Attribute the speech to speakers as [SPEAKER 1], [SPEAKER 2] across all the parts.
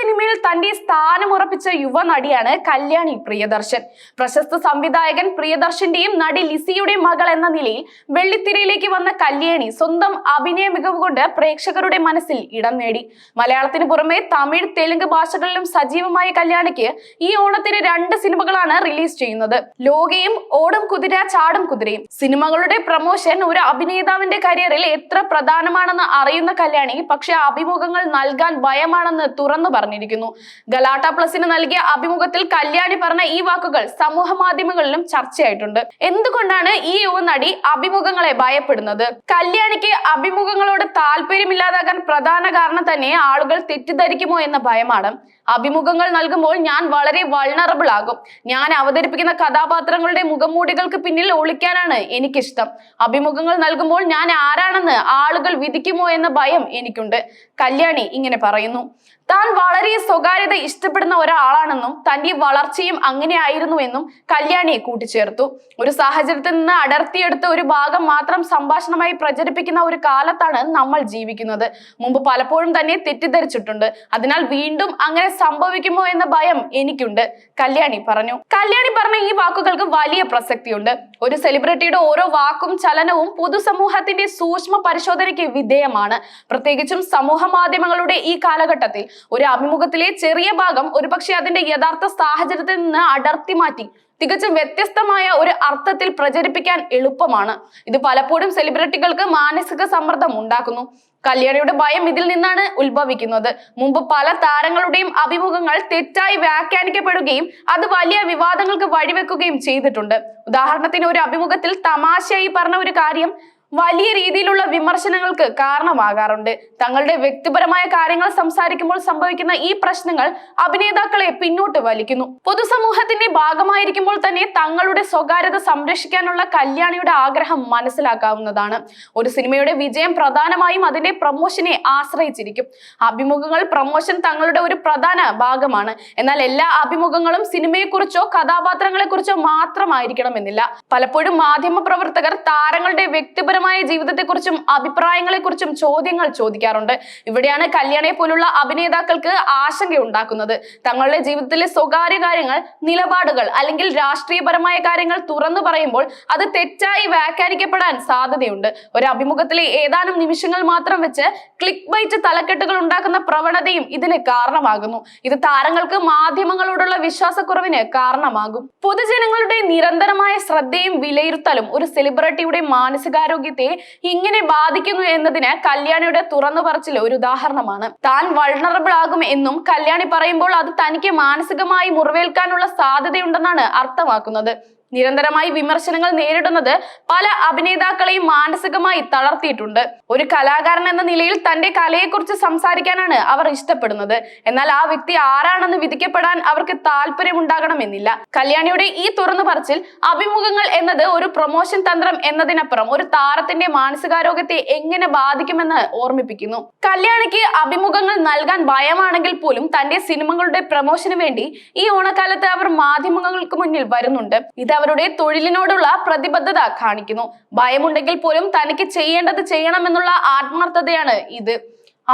[SPEAKER 1] സിനിമയിൽ തന്റെ സ്ഥാനം ഉറപ്പിച്ച യുവ നടിയാണ് കല്യാണി പ്രിയദർശൻ. പ്രശസ്ത സംവിധായകൻ പ്രിയദർശന്റെയും നടി ലിസിയുടെ മകൾ എന്ന നിലയിൽ വെള്ളിത്തിരയിലേക്ക് വന്ന കല്യാണി സ്വന്തം അഭിനയ മികവ് കൊണ്ട് പ്രേക്ഷകരുടെ മനസ്സിൽ ഇടം നേടി. മലയാളത്തിന് പുറമെ തമിഴ് തെലുങ്ക് ഭാഷകളിലും സജീവമായ കല്യാണിക്ക് ഈ ഓണത്തിന് രണ്ട് സിനിമകളാണ് റിലീസ് ചെയ്യുന്നത്. ലോകയും ഓടും കുതിര ചാടും കുതിരയും. സിനിമകളുടെ പ്രമോഷൻ ഒരു അഭിനേതാവിന്റെ കരിയറിൽ എത്ര പ്രധാനമാണെന്ന് അറിയുന്ന കല്യാണി പക്ഷെ അഭിമുഖങ്ങൾ നൽകാൻ ഭയമാണെന്ന് തുറന്നു പറഞ്ഞിരിക്കുന്നു. ഗലാട്ട പ്ലസിന് നൽകിയ അഭിമുഖത്തിൽ കല്യാണി പറഞ്ഞ ഈ വാക്കുകൾ സമൂഹ മാധ്യമങ്ങളിലും ചർച്ചയായിട്ടുണ്ട്. എന്തുകൊണ്ടാണ് ഈ യുവനടി അഭിമുഖങ്ങളെ ഭയപ്പെടുന്നത്? കല്യാണിക്ക് അഭിമുഖങ്ങളോട് താല്പര്യമില്ലാതാകാൻ പ്രധാന കാരണം തന്നെ ആളുകൾ തെറ്റിദ്ധരിക്കുമോ എന്ന ഭയമാണ്. അഭിമുഖങ്ങൾ നൽകുമ്പോൾ ഞാൻ വളരെ വൾണറബിൾ ആകും. ഞാൻ അവതരിപ്പിക്കുന്ന കഥാപാത്രങ്ങളുടെ മുഖംമൂടികൾക്ക് പിന്നിൽ ഒളിക്കാനാണ് എനിക്കിഷ്ടം. അഭിമുഖങ്ങൾ നൽകുമ്പോൾ ഞാൻ ആരാണെന്ന് ആളുകൾ വിധിക്കുമോ എന്ന ഭയം എനിക്കുണ്ട്. കല്യാണി ഇങ്ങനെ പറയുന്നു. താൻ വളരെ സ്വകാര്യത ഇഷ്ടപ്പെടുന്ന ഒരാളാണെന്നും തന്റെ വളർച്ചയും അങ്ങനെയായിരുന്നുവെന്നും കല്യാണിയെ കൂട്ടിച്ചേർത്തു. ഒരു സാഹചര്യത്തിൽ നിന്ന് അടർത്തിയെടുത്ത ഒരു ഭാഗം മാത്രം സംഭാഷണമായി പ്രചരിപ്പിക്കുന്ന ഒരു കാലത്താണ് നമ്മൾ ജീവിക്കുന്നത്. മുമ്പ് പലപ്പോഴും തന്നെ തെറ്റിദ്ധരിച്ചിട്ടുണ്ട്. അതിനാൽ വീണ്ടും അങ്ങനെ സംഭവിക്കുമോ എന്ന ഭയം എനിക്കുണ്ട് കല്യാണി പറഞ്ഞു. കല്യാണി പറഞ്ഞ ഈ വാക്കുകൾക്ക് വലിയ പ്രസക്തിയുണ്ട്. ഒരു സെലിബ്രിറ്റിയുടെ ഓരോ വാക്കും ചലനവും പൊതുസമൂഹത്തിന്റെ സൂക്ഷ്മ പരിശോധനയ്ക്ക് വിധേയമാണ്. പ്രത്യേകിച്ചും സമൂഹ മാധ്യമങ്ങളുടെ ഈ കാലഘട്ടത്തിൽ ഒരു അഭിമുഖത്തിലെ ചെറിയ ഭാഗം ഒരുപക്ഷെ അതിന്റെ യഥാർത്ഥ സാഹചര്യത്തിൽ നിന്ന് അടർത്തി മാറ്റി തികച്ചും വ്യത്യസ്തമായ ഒരു അർത്ഥത്തിൽ പ്രചരിപ്പിക്കാൻ എളുപ്പമാണ്. ഇത് പലപ്പോഴും സെലിബ്രിറ്റികൾക്ക് മാനസിക സമ്മർദ്ദം ഉണ്ടാക്കുന്നു. കല്യാണിയുടെ ഭയം ഇതിൽ നിന്നാണ് ഉത്ഭവിക്കുന്നത്. മുമ്പ് പല താരങ്ങളുടെയും അഭിമുഖങ്ങൾ തെറ്റായി വ്യാഖ്യാനിക്കപ്പെടുകയും അത് വലിയ വിവാദങ്ങൾക്ക് വഴിവെക്കുകയും ചെയ്തിട്ടുണ്ട്. ഉദാഹരണത്തിന് ഒരു അഭിമുഖത്തിൽ തമാശയായി പറഞ്ഞ ഒരു കാര്യം വലിയ രീതിയിലുള്ള വിമർശനങ്ങൾക്ക് കാരണമാകാറുണ്ട്. തങ്ങളുടെ വ്യക്തിപരമായ കാര്യങ്ങൾ സംസാരിക്കുമ്പോൾ സംഭവിക്കുന്ന ഈ പ്രശ്നങ്ങൾ അഭിനേതാക്കളെ പിന്നോട്ട് വലിക്കുന്നു. പൊതുസമൂഹത്തിന്റെ ഭാഗമായിരിക്കുമ്പോൾ തന്നെ തങ്ങളുടെ സ്വകാര്യത സംരക്ഷിക്കാനുള്ള കല്യാണിയുടെ ആഗ്രഹം മനസ്സിലാക്കാവുന്നതാണ്. ഒരു സിനിമയുടെ വിജയം പ്രധാനമായും അതിന്റെ പ്രൊമോഷനെ ആശ്രയിച്ചിരിക്കും. അഭിമുഖങ്ങൾ പ്രൊമോഷൻ തങ്ങളുടെ ഒരു പ്രധാന ഭാഗമാണ്. എന്നാൽ എല്ലാ അഭിമുഖങ്ങളും സിനിമയെക്കുറിച്ചോ കഥാപാത്രങ്ങളെക്കുറിച്ചോ മാത്രമായിരിക്കണമെന്നില്ല. പലപ്പോഴും മാധ്യമ പ്രവർത്തകർ താരങ്ങളുടെ വ്യക്തിപരമായ ജീവിതത്തെക്കുറിച്ചും അഭിപ്രായങ്ങളെക്കുറിച്ചും ചോദ്യങ്ങൾ ചോദിക്കാറുണ്ട്. ഇവിടെയാണ് കല്യാണെ പോലുള്ള അഭിനേതാക്കൾക്ക് ആശങ്ക ഉണ്ടാക്കുന്നത് തങ്ങളുടെ ജീവിതത്തിലെ സ്വകാര്യ കാര്യങ്ങൾ നിലപാടുകൾ അല്ലെങ്കിൽ രാഷ്ട്രീയപരമായ കാര്യങ്ങൾ തുറന്നു പറയുമ്പോൾ അത് തെറ്റായി വ്യാഖ്യാനിക്കപ്പെടാൻ സാധ്യതയുണ്ട്. ഒരു അഭിമുഖത്തിലെ ഏതാനും നിമിഷങ്ങൾ മാത്രം വെച്ച് ക്ലിക്ക് ബൈറ്റ് തലക്കെട്ടുകൾ ഉണ്ടാക്കുന്ന പ്രവണതയും ഇതിന് കാരണമാകുന്നു. ഇത് താരങ്ങൾക്ക് മാധ്യമങ്ങളോടുള്ള വിശ്വാസക്കുറവിന് കാരണമാകും. പൊതുജനങ്ങളുടെ നിരന്തരമായ ശ്രദ്ധയും വിലയിരുത്തലും ഒരു സെലിബ്രിറ്റിയുടെ മാനസികാരോഗ്യത്തെ ഇങ്ങനെ ബാധിക്കുന്നു എന്നതിന് കല്യാണിയുടെ തുറന്നു പറച്ചിൽ ഒരു ഉദാഹരണമാണ്. താൻ വൾണറബിൾ ആകും എന്നും കല്യാണി പറയുമ്പോൾ അത് തനിക്ക് മാനസികമായി മുറിവേൽക്കാനുള്ള സാധ്യതയുണ്ടെന്നാണ് അർത്ഥമാക്കുന്നത്. നിരന്തരമായി വിമർശനങ്ങൾ നേരിടുന്നത് പല അഭിനേതാക്കളെയും മാനസികമായി തളർത്തിയിട്ടുണ്ട്. ഒരു കലാകാരൻ എന്ന നിലയിൽ തന്റെ കലയെക്കുറിച്ച് സംസാരിക്കാനാണ് അവർ ഇഷ്ടപ്പെടുന്നത്. എന്നാൽ ആ വ്യക്തി ആരാണെന്ന് വിധിക്കപ്പെടാൻ അവർക്ക് താല്പര്യമുണ്ടാകണമെന്നില്ല കല്യാണിയുടെ ഈ തുറന്നു പറച്ചിൽ അഭിമുഖങ്ങൾ എന്നത് ഒരു പ്രൊമോഷൻ തന്ത്രം എന്നതിനപ്പുറം ഒരു താരത്തിന്റെ മാനസികാരോഗ്യത്തെ എങ്ങനെ ബാധിക്കുമെന്ന് ഓർമ്മിപ്പിക്കുന്നു. കല്യാണിക്ക് അഭിമുഖങ്ങൾ നൽകാൻ ഭയമാണെങ്കിൽ പോലും തന്റെ സിനിമകളുടെ പ്രൊമോഷന് വേണ്ടി ഈ ഓണക്കാലത്ത് അവർ മാധ്യമങ്ങൾക്ക് മുന്നിൽ വരുന്നുണ്ട്. ഇത് അവരുടെ തൊഴിലിനോടുള്ള പ്രതിബദ്ധത കാണിക്കുന്നു. ഭയമുണ്ടെങ്കിൽ പോലും തനിക്ക് ചെയ്യേണ്ടത് ചെയ്യണമെന്നുള്ള ആത്മാർത്ഥതയാണ് ഇത്.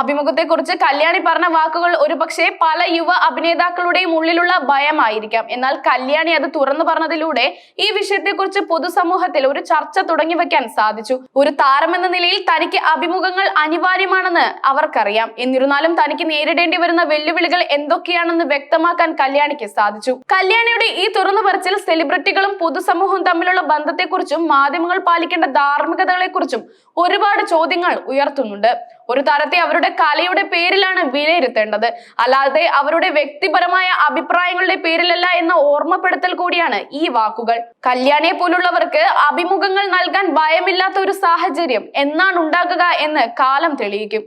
[SPEAKER 1] അഭിമുഖത്തെക്കുറിച്ച് കല്യാണി പറഞ്ഞ വാക്കുകൾ ഒരുപക്ഷെ പല യുവ അഭിനേതാക്കളുടെയും ഉള്ളിലുള്ള ഭയമായിരിക്കാം. എന്നാൽ കല്യാണി അത് തുറന്നു പറഞ്ഞതിലൂടെ ഈ വിഷയത്തെക്കുറിച്ച് പൊതുസമൂഹത്തിൽ ഒരു ചർച്ച തുടങ്ങി വെക്കാൻ സാധിച്ചു. ഒരു താരമെന്ന നിലയിൽ തനിക്ക് അഭിമുഖങ്ങൾ അനിവാര്യമാണെന്ന് അവർക്കറിയാം. എന്നിരുന്നാലും തനിക്ക് നേരിടേണ്ടി വരുന്ന വെല്ലുവിളികൾ എന്തൊക്കെയാണെന്ന് വ്യക്തമാക്കാൻ കല്യാണിക്ക് സാധിച്ചു. കല്യാണിയുടെ ഈ തുറന്നു പറച്ചിൽ സെലിബ്രിറ്റികളും പൊതുസമൂഹവും തമ്മിലുള്ള ബന്ധത്തെക്കുറിച്ചും മാധ്യമങ്ങൾ പാലിക്കേണ്ട ധാർമ്മികതകളെക്കുറിച്ചും ഒരുപാട് ചോദ്യങ്ങൾ ഉയർത്തുന്നുണ്ട്. ഒരു തരത്തെ അവരുടെ കലയുടെ പേരിലാണ് വിലയിരുത്തേണ്ടത്. അല്ലാതെ അവരുടെ വ്യക്തിപരമായ അഭിപ്രായങ്ങളുടെ പേരിലല്ല എന്ന ഓർമ്മപ്പെടുത്തൽ കൂടിയാണ് ഈ വാക്കുകൾ. കല്യാണിയെ പോലുള്ളവർക്ക് അഭിമുഖങ്ങൾ നൽകാൻ ഭയമില്ലാത്ത ഒരു സാഹചര്യം എന്നാണ് ഉണ്ടാകുക എന്ന് കാലം തെളിയിക്കും.